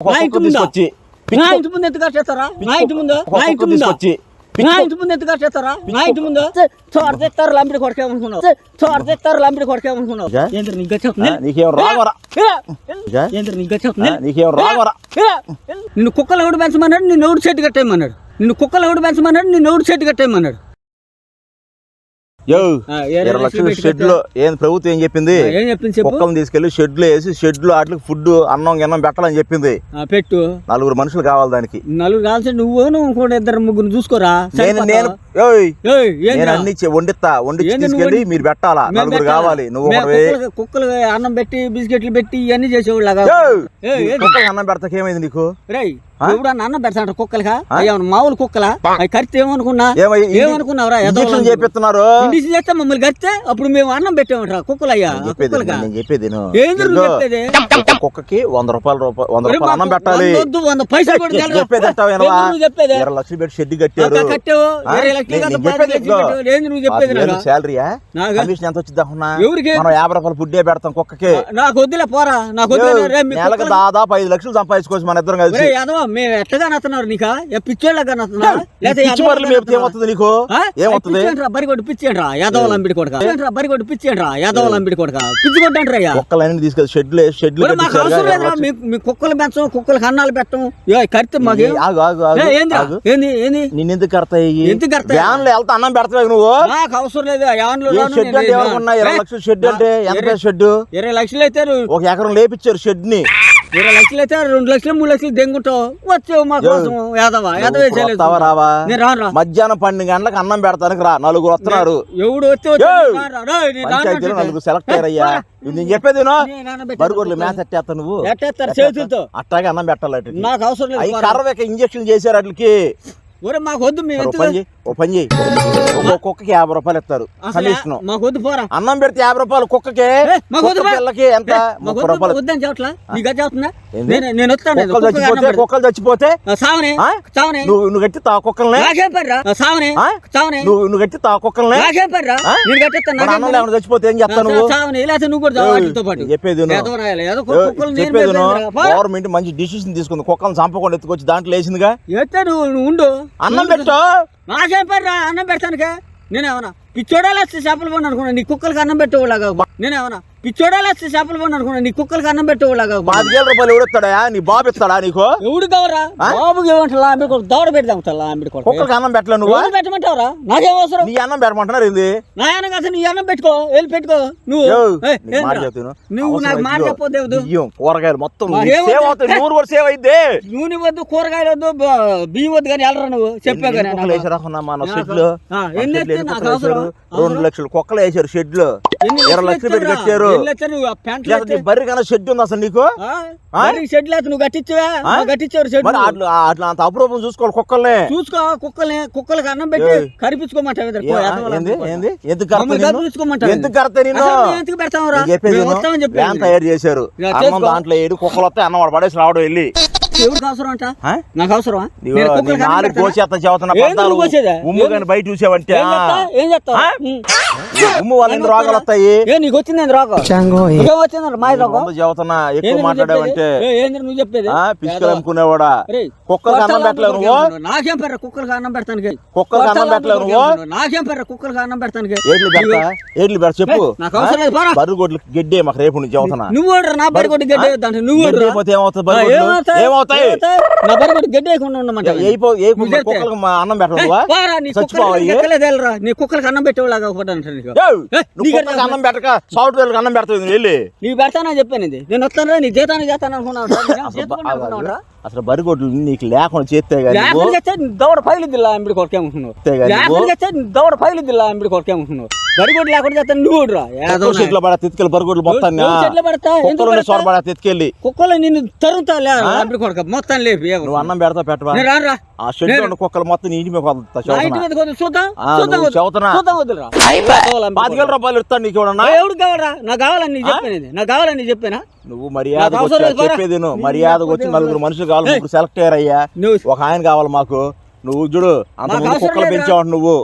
నా ఇంటి ముందు? తీసుకొచ్చి నా ఇంటి ముందు ఎందుకు కట్టేస్తారా నా ఇంటి ముందు? నా ఇంటి ముందు? తీసుకొచ్చి నా ఇంటి ముందు ఎందుకు కట్టేస్తారా నా ఇంటి ముందు? చోట తెస్తారు లంపిడి కొడకేమనుకున్నావు? లంపిడి కొడకేమనుకున్నావు? ఏంద్ర నీకేం రావరా? ఏంద్ర నీకేం నిన్ను కుక్కలు ఎవడు పెంచమన్నాడు నిన్ను ఎవడు చెట్టు కట్టేయమన్నాడు. నిన్ను కుక్కలు ఎవడు పెంచమన్నాడు నిన్ను ఎవడు చెట్టు కట్టేయమన్నాడు. యో ఇరవై లక్షలు షెడ్లో ఏం ప్రభుత్వం ఏం చెప్పింది? ఏం చెప్పింది తీసుకెళ్ళి షెడ్లో వేసి షెడ్లో వాటికి ఫుడ్ అన్నం గిన్నం పెట్టాలని చెప్పింది. పెట్టు. నలుగురు మనుషులు కావాలి దానికి. నలుగురు కాల్సి నువ్వు ఇంకోటి ఇద్దరు ముగ్గురు చూసుకోరా? నేను? నేను? అన్ని వండిస్తా వండి- మీరు పెట్టాలా? నలుగురు? కావాలి. నువ్వు కుక్కలకి అన్నం పెట్టి బిస్కెట్లు పెట్టి ఇవన్నీ ఏంది? కుక్కలకి అన్నం పెడతాకి ఏమైంది నీకు? ఆ? ఎవడు అన్నం పెడతాంట కుక్కలకా? అయ్యా మామూలు కుక్కలా? అవి కరితే ఏమనుకున్నా? ఏమనుకున్నావురా ఇంజక్షన్ చేపిస్తున్నారు. ఇండిషన్ చేస్తే మమ్మల్ని కరితే అప్పుడు మేము అన్నం పెట్టామంటారా కుక్కలయ్యా? నేను చెప్పేది నేను కుక్కకి వంద రూపాయలు వంద రూపాయలు అన్నం పెట్టాలి. వంద పైసలు? చెప్పేది? ఇరవై లక్షలు పెట్టి షెడ్ కట్టారు. నువ్వు చెప్పేది? శాలరీయా? కమిషన్ ఎంత వచ్చింది అనుకున్నా ఎవరికి? మనం యాభై రూపాయలు ఫుడ్డే పెడతాం కుక్కకి? నాకు వద్దులే పోరా. నాకు వద్దులే కుక్కలు- దాదాపు ఐదు లక్షలు సంపాదించుకోవచ్చు మన ఇద్దరం కలిసి. మేము ఎట్టగా నస్తున్నారు నీకా? ఏ పిచ్చోళ్ళగా నస్తున్నారు పిచ్చి మరలు మేపితే ఏమవుతుంది నీకు? ఏమవుతుంది? బరి కొట్టి పిచ్చేంట్రా యాదవ లంబిడి కొడక. బరి కొట్టి పిచ్చేంట్రా యాదవ లంబిడి కొడక. పిచ్చి కొట్టంటారయ్యా కుక్కలన్నీ తీసుకెళ్ళి షెడ్లు షెడ్లు మాకు అవసరం లేదురా మీ మీ కుక్కలు పెంచం కుక్కలకు అన్నాలు పెట్టం. కడితే మాకు ఏంది ఏంది? నిన్నెందుకు కడతాయి? ఎందుకు కడతాయి? వ్యాన్లో వెళ్తా అన్నం పెడతావు నువ్వు? నాకు అవసరం లేదు ఏ రాను షెడ్ అంటే ఇరవై లక్షలు షెడ్ అంటే ఎంత షెడ్ ఇరవై లక్షలు అయితే ఒక ఎకరం లేపిచ్చారు షెడ్ని ఇరవై లక్షలు అయితే రెండు లక్షలు మూడు లక్షలు దెంగుంటావు వచ్చావు మా కోసం యాదవ? యాదవ రావా? నేను రాను రా మధ్యాహ్నం పన్నెండు గంటలకు అన్నం పెడతానికి రా నలుగురు వస్తున్నారు. ఎవడు వచ్చి. నలుగురు సెలెక్ట్ అయ్యా ఇది నేను చెప్పేది. బరుగుడ్లు మేత ఎట్టేస్తా నువ్వు. చేతులతో. అట్టాగే అన్నం పెట్టాలి. నాకు అవసరం లేదు అవి పోరా. కర్ర వెక్క ఇంజక్షన్ చేశారు వాటికి ఒరే మాకు వద్దు మేము ఓ పని చేయి. ఒక్కో కుక్కకి యాభై రూపాయలు ఇస్తారు. కమిషన్ అన్నం పెడితే యాభై రూపాయలు కుక్కకి. పిల్లకి ఎంత? ముప్పై రూపాయలు. కుక్కలు చచ్చిపోతే కుక్కలు నువ్వు నువ్వు గట్టి తా కుక్కల్ని? నువ్వు నువ్వు గట్టి తా కుక్కల్ని? అన్నం? లేకుండా చచ్చిపోతే ఏం నేను చెప్పేది చెప్పేది. గవర్నమెంట్ మంచి డిసిషన్ తీసుకుంది. కుక్కలను చంపకుండా ఎత్తుకొచ్చి దాంట్లో వేసిందిగా? ఉండు. అన్నం పెట్టు. నాకేం అన్నం పెడతానుకే నేనేమన్నా? పిచ్చోడాలు వస్తే చేపలు పోను అనుకున్నాను నీ కుక్కలకి అన్నం పెట్టేవాళ్ళగా? నేనేమన్నా? పిచ్చోడాలు వస్తే చేపలు పోను అనుకున్నా. నీ కుక్కలకి అన్నం పెట్టేవాళ్ళగా పాతికేల రూపాయలు ఎవడెత్తాడా నీ బాబు ఇస్తాడా నీకు? ఎవడు కావరా ఆ? బాబుకి ఏమంటారు పెడదాం లాంబిడి కొడుకు కుక్కలకి అన్నం పెట్టలే నువ్వు? పెట్టమంటావురా? నాకేం అవసరం? నీ అన్నం పెట్టమంటున్నారు ఏంది? నా అన్నం కాదు నీ అన్నం పెట్టుకో వెళ్ళి పెట్టుకో. నువ్వు. నువ్వు నాకు మాట చెప్పొద్దు కూరగాయలు మొత్తం? సేవ్ అవుతాయి నూరు కూడా సేవ్ అయితే నూనె వద్దు కూరగాయలు వద్దు బియ్యం వద్దు కానీ వెళ్ళరా నువ్వు? చెప్పా కానీ కుక్కలు వేసారు అనుకున్నా మన నాకు- షెడ్లో ఆ, ఎన్ని ఎత్తే నాకు అవసరం? రెండు లక్షలు కుక్కలు వేసారు షెడ్లో ఎన్ని ఇరవై లక్షలు పెట్టి? కట్టారు. బర్రె కన్నా షెడ్ ఉంది అసలు నీకు? షెడ్ లేదు నువ్వు కట్టించవా? కట్టించారు షెడ్ అట్లా అట్లా అంత అపురూపం చూసుకోవాలి కుక్కల్ని. చూసుకో కుక్కల్ని కుక్కలకి అన్నం పెట్టి ఎందుకు ఎందుకు కడతా నేను ఎందుకు పెడతావురా చెప్పేది వ్యాన్ తయారు చేశారు. అన్నం. దాంట్లో ఏడు కుక్కలు వస్తాయి అన్నం వాడు పడేసి రావడం వెళ్ళి. ఎవరికి అవసరం అంట? నాకు అవసరమా? అన్నం నాలుగు? కోసేస్తా? ఉమ్ము? కానీ బయట చూసావంటే ఏం చేస్తా? ఉమ్ము రోగాలు వస్తాయి. ఏ నీకు వచ్చింది రోగం? వచ్చింది మా రోగం? ముందు చెబుతున్నా ఎక్కువ నువ్వు మాట్లాడావంటే చెప్పేది? ఏ, ఏంది నువ్వు చెప్పేది? పిచ్చుకలు అమ్ముకునేవాడా? కుక్కలకి అన్నం పెట్టలేవు నువ్వు? నువ్వు. నాకేం పర్ర కుక్కలకి అన్నం పెడతానికి? కుక్కలకి అన్నం పెట్టలేవు నువ్వు? నువ్వు. నాకేం పర్ర కుక్కలకి అన్నం పెడతానికి? ఏడ్లు పెడతా? ఏడ్లు పెడతా చెప్పు. పోరా. బరుగొడ్లు గడ్డే మాకు రేపు నుంచి చెబుతున్నా. నువ్వు ఓడరా నా బరి కొట్టి గడ్డి నువ్వు గడ్డి ఓడరా అయిపోతే ఏమవుతుంది? ఏమవుతాయి? నా బరి కొట్టి గడ్డి వేయకుండా ఉండమంట ఏ నువ్వు. కుక్కలకు మా అన్నం పెట్టలేవా నీ కుక్కలకి నీ అన్నం పెట్టేవాళ్ళగా ఒకటి అన్నం పెట్టక సాఫ్ట్వేర్ అన్నం పెడతావు వెళ్ళి. నీకు పెడతానని చెప్పాను ఇది. నేను వస్తాను నీ జీతాన్ని చేస్తాను అనుకున్నావు సార్. నేను అసలు బరిగొడ్లు నీకు లేకుండా చేస్తే దవడ పగిలిద్దిలా? చేస్తే నీ దవడ పగిలిద్దిలా ఎంబడి కొరకేమనుకున్నావు బరిగొడ్డు లేకుండా చేస్తే నువ్వు ఏదో చెట్లు పడ తెత్తుకెళ్ళి బరిగొడ్లు మొత్తాన్ని చెట్లు పడతా కుక్కలు పడతా? సోర పడ తెత్తుకెళ్ళి కుక్కలు నిన్ను తరుగుతా లే ఎంబడి కొరక మొత్తం లేపి నువ్వు అన్నం పెడతా పెట్టవా? ఆ షెడ్ ఉన్న కుక్కలు మొత్తం ఇంటి మీద చూద్దాం పాతికేల రూపాయలు ఇస్తాను నీకు ఎవడు కావాలా నాకు కావాలని నీకు చెప్పాను ఇది. నాకు కావాలని చెప్పానా? నువ్వు మర్యాద లేదు. చెప్పేది లేకపోతే వచ్చి నలుగురు? మనుషులు కావాలి సెలెక్ట్ అయ్యారయ్యా. ఒక ఆయన కావాలి మాకు. నువ్వు చూడు అంత కుక్కలు. పెంచావు నువ్వు.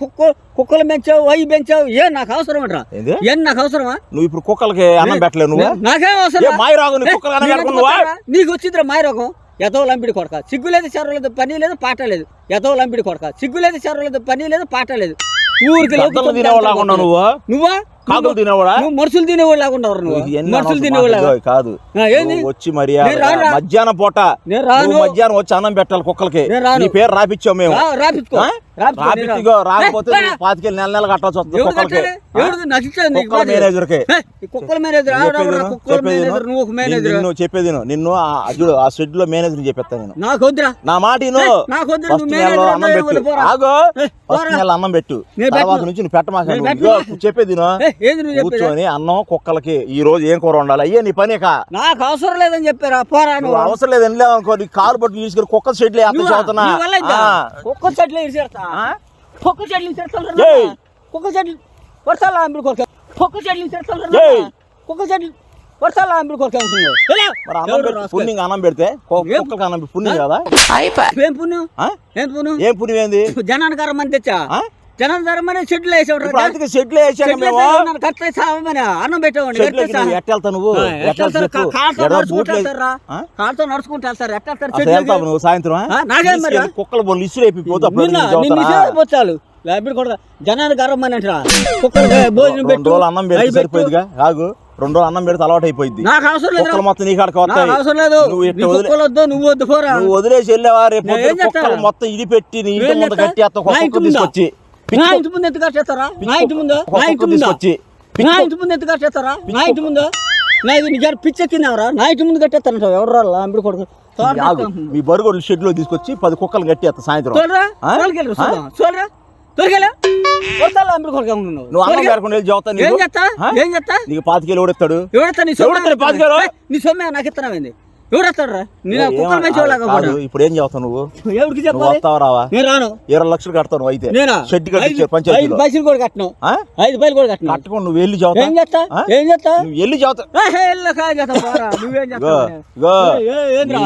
కుక్క కుక్కలు పెంచావు అవి పెంచావు ఏ నాకు అవసరం అంటరా? ఏంది? ఏం నాకు అవసరమా? నువ్వు ఇప్పుడు కుక్కలకి అన్నం పెట్టలేవు నువ్వు? నాకేం ఏ అవసరం మాయ రాగు నీ కుక్కలకి అన్నం పెట్టుకున్నావా నీకు వచ్చిందిరా మాయ రోగం. ఎతో లంపిడి కొడక. సిగ్గు లేదు చెర లేదు పని లేదు పాట లేదు. ఎతో లంపిడి కొడక. సిగ్గు లేదు చెర లేదు పని లేదు పాట లేదు. ఊరికి నువ్వా? కాకులు తినేవాడా? నువ్వు మనుషులు నువ్వు. మాటలు కాదు. వచ్చి. మధ్యాహ్నం పూట మధ్యాహ్నం వచ్చి అన్నం పెట్టాలి కుక్కలకి. నీ పేరు రాపిచ్చావు మేము. రాపిచ్చుకో? రాపిచ్చుకో. రాకపోతే పాతికేళ్ళు నెల నెల కట్టాల్సి వస్తుంది కుక్కలకి. కుక్కల? మేనేజర్కి కుక్కల మేనేజర్ నువ్వు ఒక మేనేజర్ చెప్పేది. నిన్ను ఆ- చూడు ఆ షెడ్లో మేనేజర్ చెప్పేస్తాను నేను. నాకు వద్దురా. నా మాట నాకు అన్నం పెట్టు. ఆగో. ఫస్ట్. నెల అన్నం పెట్టు. తర్వాత. నుంచి పెట్టమాక చెప్పేది నువ్వు చెప్పేది కూర్చొని అన్నం కుక్కలకి ఈ రోజు ఏం కూర ఉండాలి అయ్యే నీ పని నాకు అవసరం లేదని చెప్పారా? పోరా నువ్వు. అవసరం లేదు వెళ్ళావు అనుకో. నీ కాలు పట్టు తీసుకెళ్ళి కుక్క షెడ్లో ఎంత నువ్వా? చదువుతున్నా? కుక్క చెట్లు కుక్క చెట్లు. కుక్క చెట్లు వర్షాలు ఆంబిడి కొరక కుక్క చెట్లు. కుక్క చెట్లు వర్షాలు ఆంబిడి కొరక. పుణ్యం అన్నం పెడితే అన్నం పుణ్యం కదా? ఏం పుణ్యం? ఏం పుణ్యం? ఏంది? జనానికి అరమని తెచ్చా? ఆ? జనానికి అరమని చెట్లు వేసేవాడు ఇప్పుడు అందుకే షెడ్లో వేసాక మేము. కట్ట సావమని అన్నం పెట్టేవాడి షెడ్లోకి నువ్వు? కాళ్ళతో నడుచుకుంటూ వెళ్తారా? ఆ? కాళ్ళతో నడుచుకుంటూ వెళ్తారు? ఎట్ట వెళ్తారు? అసలు చెట్లకి? వెళ్తావు నువ్వు సాయంత్రం నాకేం మరి? కుక్కల బొల్లు ఇసురు అయిపోతే అప్పుడు నిన్న నేను నిన్ను చదువుతానా? ఇచ్చేపోతాలు లేకపోతే కూడా జనానికి అరమ్మని అంటారా? భోజనం పెట్టు. అన్నం పెట్టు. సరిపోయిందిగా కాదు రెండు రోజులు అన్నం పెడితే అలవాటు అయిపోయింది నాకు అవసరం లేదు కుక్కలు మొత్తం నీ కాడకు వస్తాయి. అవసరం లేదు. నువ్వు నువ్వు వద్దు పోరా. నువ్వు వదిలేసి వెళ్ళావా? రేపు మొత్తం ఇది పెట్టి నీ ఇంటి ముందు? కట్టి అత్త? తీసుకొచ్చి నా ఇంటి ముందు ఎంత కట్టేస్తారా నా ఇంటి ముందు? నా ఇంటి ముందు? తీసుకొచ్చి నా ఇంటి ముందు ఎంత కట్టేస్తారా నా ఇంటి ముందు? నా ఇది నిజాన్ని పిచ్చెక్కిందావరా నా ఇంటి ముందు కట్టేస్తారంట ఎవరు రా అంబిడి కొడుకు. మీ బరుగోళ్ళు షెడ్లో తీసుకొచ్చి పది కుక్కలు కట్టి అత్త సాయంత్రం. చూడరా నీకు పాతికేలు ఓడెత్తాడు ఎవడెత్తా నీ సొమ్ము ఎవడెత్తాడు నాకు ఇస్తున్నావేంది? ఎవడెత్తాడు రా నేను ఏం- కుక్కలు పెంచేవాళ్ళగా కాదు ఇప్పుడు ఏం చదువుతావు నువ్వు ఎవరికి నువ్వు చెప్పాలి వస్తావా రావా నేను రాను ఇరవై లక్షలు కడతావు నువ్వు అయితే నేనా షెడ్ ఐదు- పైసలు కూడా కట్టను ఆ? ఐదు పైసలు కూడా కట్టను కట్టుకొని నువ్వు వెళ్ళి చదువుతా ఏం చేస్తా? ఏం చేస్తా నువ్వు వెళ్ళి చదువుతా. నువ్వేం చేస్తావు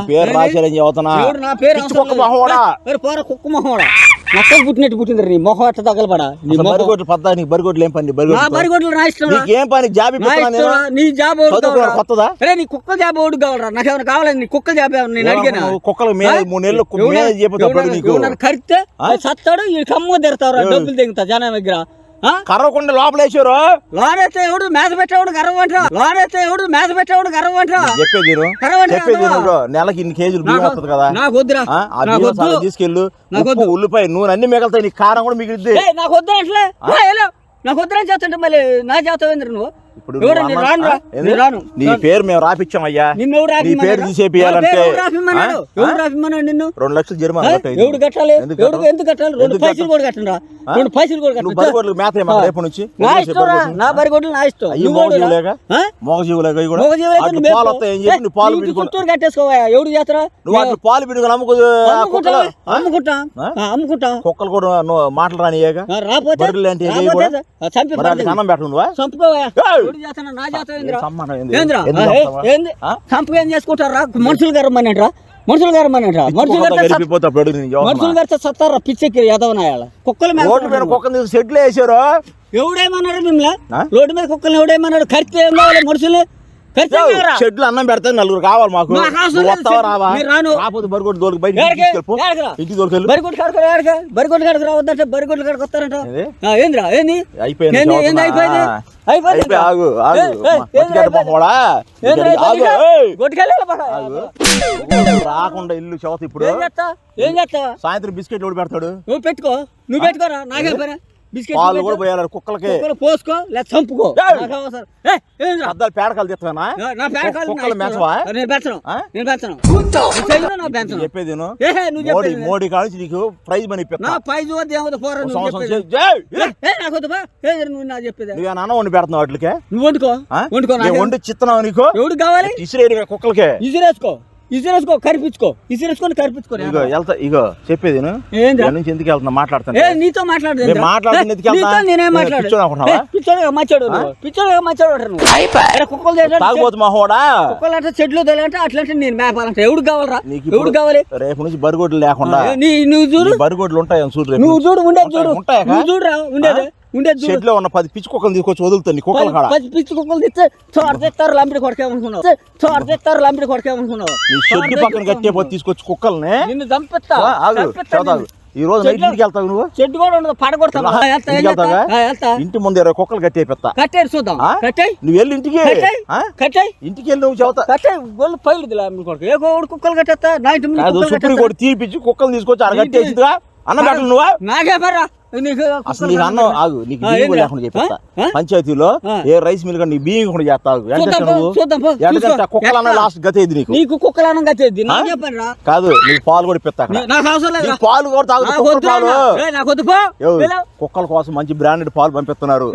పేరు? రాశారని చదువుతున్నా నా పేరు కుక్క. మొహోడా పోరా కుక్క మొహోడా నక్కలు పుట్టినట్టు పుట్టింది నీ మొహం అట్ట తగలబడా నీ బరిగొడ్లు పద్దా నీకు బరిగొడ్లు ఏం పని నా బరిగొడ్లు నా ఇష్టం రా. నీకు ఏం పని జాబ్ నా ఇష్టం రా. నీ జాబ్ ఎవడు చదువుకున్నాడు కావాలా? కొత్తదా అరే నీ కుక్క జాబ్ ఎవడు కావాలరా నాకేమైనా కావాలని నీ కుక్క జాబ్ ఏమన్నా నేను అడిగానా కుక్కలు మే ఆ? మూడు నెలలు కు- ఎవడన్నా- మేనేజ్ చేయకపోతే అప్పుడు ఎవడన్నా- నీకు ఎవడన్నా కరిస్తే ఆ? సత్తాడు ఈ కమ్మ తెరుతావురా ఎవడు? డబ్బులు తెగుతా జనం దగ్గర? కర్రకుండా లోపల వేసారు లోనైతే ఎవడు మేత పెట్టేవాడు గర్వంటరా లోనైతే ఎవడు మేత పెట్టేవాడు చెప్పేది విను. కరవంటే చెప్పేది బ్రో. నెలకి ఇన్ని కేజీలు బియ్యం వస్తుంది కదా. నాకు వద్దురా. తీసుకెళ్ళు. నాకు. ఉల్లిపాయ నూనె అన్ని మిగులుతాయి. నీకు కారం కూడా మిగిలిద్ది. నాకు వద్దు హలో నాకు వద్దురా చేస్తుంటే మళ్ళీ నా చేస్తావేంద్ర నువ్వు? ఇప్పుడు నీ పేరు మేము రాపిచ్చాం అయ్యా నిన్ను ఎవడు నీ? పేరు తీసేపియాలంటే నిన్ను? రెండు లక్షలు జరిమానా? కట్టాలి ఎవడు కట్టాలి? ఎందుకు ఎవడు కట్టాలి? ఎందుకు కట్టాలి? రెండు పైసలు కూడా కట్టండి రెండు పైసలు కూడా బరిగొడ్లు మేత. రేపు నుంచి? నా బరిగొడ్లు. నా ఇష్టం. ఇవి కూడా పాలు మేపుకో. వస్తాయి అని చెప్పి నువ్వు పాలు ఏ, నీకు పిండుకొని. చుట్టూరు కట్టేసుకోవా ఎవడు చేస్తారా? నువ్వు అట్లు పాలు పిండుకొని అమ్ముకో ఆ అమ్ముకుంటా కుక్కలు ఆ? అమ్ముకుంటా? ఆ? ఆ, అమ్ముకుంటా. కుక్కలు కూడా నువ్వు మాటలు రానియేగా ఆ, రాపోతే అన్నం పెట్టు నువ్వా? చంపుకోవా ఏం ఏం చేసుకుంటారా? మనుషులు గారు అమ్మనంటరా మనుషులు గారు అమ్మనంటరా మనుషులు మనుషులు. గారితో సత్తారా? పిచ్చెక్కి ఎదవనాయాల కుక్కల షెడ్లు వేసారు? ఎవడేమన్నాడు మిమ్మల్ని? రోడ్డు మీద కుక్కల్ని ఎవడేమన్నాడు? కరితే ఏం కావాలి? మనుషులు? షెడ్లు అన్నం పెడితే నలుగురు కావాలి మాకు. వస్తావా. రావా? బరిగొడ్డు దోలికి బయట? ఇంటికి బరిగొడ్డు కాడకు బరిగొడ్డు కాడకు రావద్దంటే బరిగొడ్డు కాడకు వస్తారంట. ఏందిరా? ఏంది? అయిపోయింది ఏంది. అయిపోయింది? అయిపోయింది ఆగు రాకుండా ఇల్లు చదువుతా ఇప్పుడు. ఏం చేస్తా సాయంత్రం బిస్కెట్ ఎవడు పెడతాడు? నువ్వు పెట్టుకో. నువ్వు పెట్టుకోరా? నాకే పాలు కూడా పోయాలి కుక్కలకి. కుక్కలు పోసుకో లేదా చంపుకో. ఏయ్! నాకు అవసరం ఏ, ఏందిరా? అద్దాలు పేడకాలు తెస్తానా కుక్కలు నేను పెంచను? నేను పెంచను. పెంచను. చెప్పేది మోడీ మోడీ కాడ నీకు ప్రైజ్ మనీ నా ఇప్పిస్తా పైజు వద్ద ఏమవుతుంది పోరా ఒక నువ్వు చెప్పేది నా చెప్పేది అన్నం వండి పెడుతున్నావు వాటికి? నువ్వు వండుకో? వండుకో వండి చిత్తనావు నీకు? ఎవడు కావాలి? ఇసిరేడు కుక్కలకి. ఇసిరేసుకో. ఇసిరేసుకో కరిపించుకో. ఇసిరేసుకొని కరిపించుకో ఇగో వెళ్తా ఇగో చెప్పేది. ఏంది? నుంచి ఎందుకు వెళ్తున్నా మాట్లాడుతాను ఏ నీతో మాట్లాడదు నేను మాట్లాడుతున్న? నేనే నేను మాట్లాడు పిచ్చోడు మచ్చాడు నువ్వు? పిచ్చోడుగా మచ్చాడు నువ్వు? కుక్కలు తాగుబోతు మహోడా కుక్కలు అంటే చెట్లు తెలియంటే అట్లంటే నేను మేపాలంటే ఎవడు కావాలరా? నీకు ఎవడు కావాలి? రేపు నుంచి బరిగొడ్లు లేకుండా నీ నువ్వు చూడు. నీ బరిగొడ్లు ఉంటాయి చూడు నువ్వు చూడు ఉండేది చూడు? నువ్వు చూడురా ఉండేది. ఉండేది చూడు షెడ్లో ఉన్న పది పిచ్చి కుక్కలు తీసుకొచ్చి వదులుతాను నీ కుక్కలు కాడ. పది పిచ్చి కుక్కలు తెస్తే చోర తెస్తారు లంపిడి కొడకేమనుకున్నావు? చోర తెస్తారు లంపిడి కొడకేమనుకున్నావు? నీ షెడ్ పక్కన కట్టే పోతే తీసుకొచ్చి కుక్కల్ని నిన్ను చంపిస్తా. చదువు. ఈ రోజు నైట్ ఇంటికి వెళ్తావు నువ్వు? చెట్టు కూడా ఉండదు? వెళ్తా ఇంటి ముందు ఇరవై కుక్కలు కట్టేపిస్తా కట్టేరు చూద్దాం. నువ్వు వెళ్ళి ఇంటికి. ఇంటికి వెళ్ళి నువ్వు చెబుతా. కట్టాయి. గొల్లు పైలు కొడక. ఏ కోడి కుక్కలు కట్టేస్తా? నా ఇంటి ముందు కాదు కుక్కలు సుప్రీం. కోర్టు తీర్పిచ్చి కుక్కలు తీసుకొచ్చి అక్కడ కట్టేసిదిగా అన్న నువ్వా? నాకే నీకు అసలు నీకు అన్నం ఆగు నీకు బియ్యం? కూడా లేకుండా చెప్పేస్తా? పంచాయతీలో. ఏ రైస్ మిల్ నీ బియ్యం కూడా చేస్తావు. చూద్దాం పో, చూద్దాం పో, చూసుకో. కుక్కలు అన్న ఎట్లా? లాస్ట్ గతే ఇది నీకు? నీకు కుక్కలనం కట్టేది నాకే పర్రా కాదు నీకు పాలు కూడా పాలు కూడా కుక్కల కోసం మంచి బ్రాండెడ్ పాలు పంపిస్తున్నారు.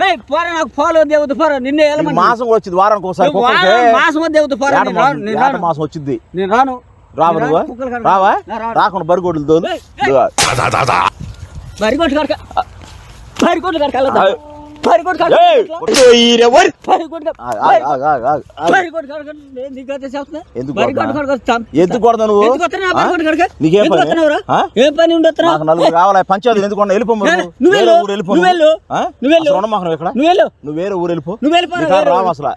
మాసం కూడా వచ్చింది వారానికి ఒకసారి మాసం వచ్చింది. నేను రాను. రావా. రావా. రాకుండా బరిగొడ్లు బరిగొట్టు కడక కడక. ఎందుకు కొడతా? నువ్వు? నీకేం పని? ఏం పని నలుగురు కావాలి? పంచాయతీ ఎందుకు వెళ్ళిపో నువ్వు. వేరే ఊరు వెళ్ళిపో. అసలు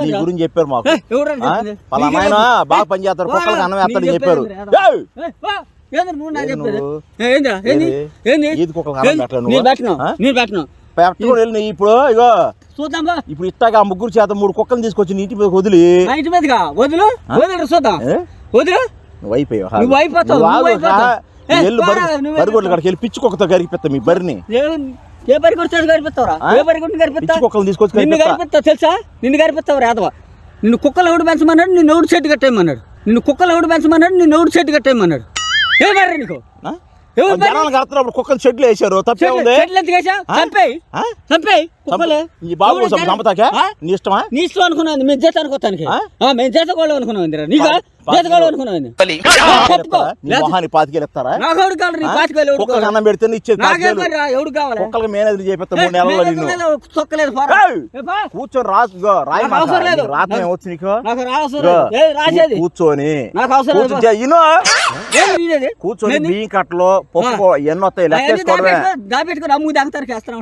నీ. గురించి చెప్పారు మాకు? పలానా. బాగా పని? చేస్తారు కుక్కలకి అన్నం వేస్తాడని చెప్పారు. నువ్వు నాకు చెప్పేది? ఏందిరా? ఏంది? ఏది? నేను? నేను. పెట్టుకొని వెళ్ళి ఇప్పుడు ఇగో. చూద్దాం. ఇప్పుడు ఇట్టాగా ఆ ముగ్గురు చేత మూడు కుక్కలు తీసుకొచ్చి నీ ఇంటి మీద వదిలి. ఇంటి మీదగా వదులు? వదులు చూద్దాం? వదులు? నువ్వు అయిపోయావు నువ్వు అయిపోతావు, బరిగొడ్ల కాడికి వెళ్ళి పిచ్చి కుక్కతో గరిపిస్తా మీ బరిని. ఏ కుక్కలు తీసుకొచ్చి నిన్ను తెలుసా? నిన్ను గడిపిస్తావు రాదవా నిన్ను కుక్కలు ఎవడు పెంచమన్నాడు నిన్ను ఎవడు చెట్టు కట్టేయమన్నాడు. నిన్ను కుక్కలు ఎవడు పెంచమన్నాడు నిన్ను ఎవడు చెట్టు కట్టేయమన్నాడు. నీకు? జనాలు కడుతున్నప్పుడు కుక్కలు చెట్లు వేసారు తప్పే చెట్లు ఉంది. చెట్లు ఎందుకు వేసా ఆ? చంపేయి. ఆ? చంపేయి. కుక్కలే. ఈ బాబు చంపతాకే ఆ? నీ ఇష్టమా? నీ ఇష్టం అనుకున్నాను మేము చేత అనుకోతానికి? మేము చేత కూడా అనుకున్నాం ఇందిరా. నీకు? అన్నం పెడితే ఎవడు కావాలి? మేనేజర్ చేపిస్తా మూడు నిన్ను. తొక్కలేదు. కూర్చొని రాసు రాయి రాత్రి వచ్చు నీకు? కూర్చొని. బియ్యం కట్టలు పప్పు ఎన్ని వస్తాయి లెక్కేసుకోవడమే. దాపెట్టుకొని దాగుతారు చేస్తాను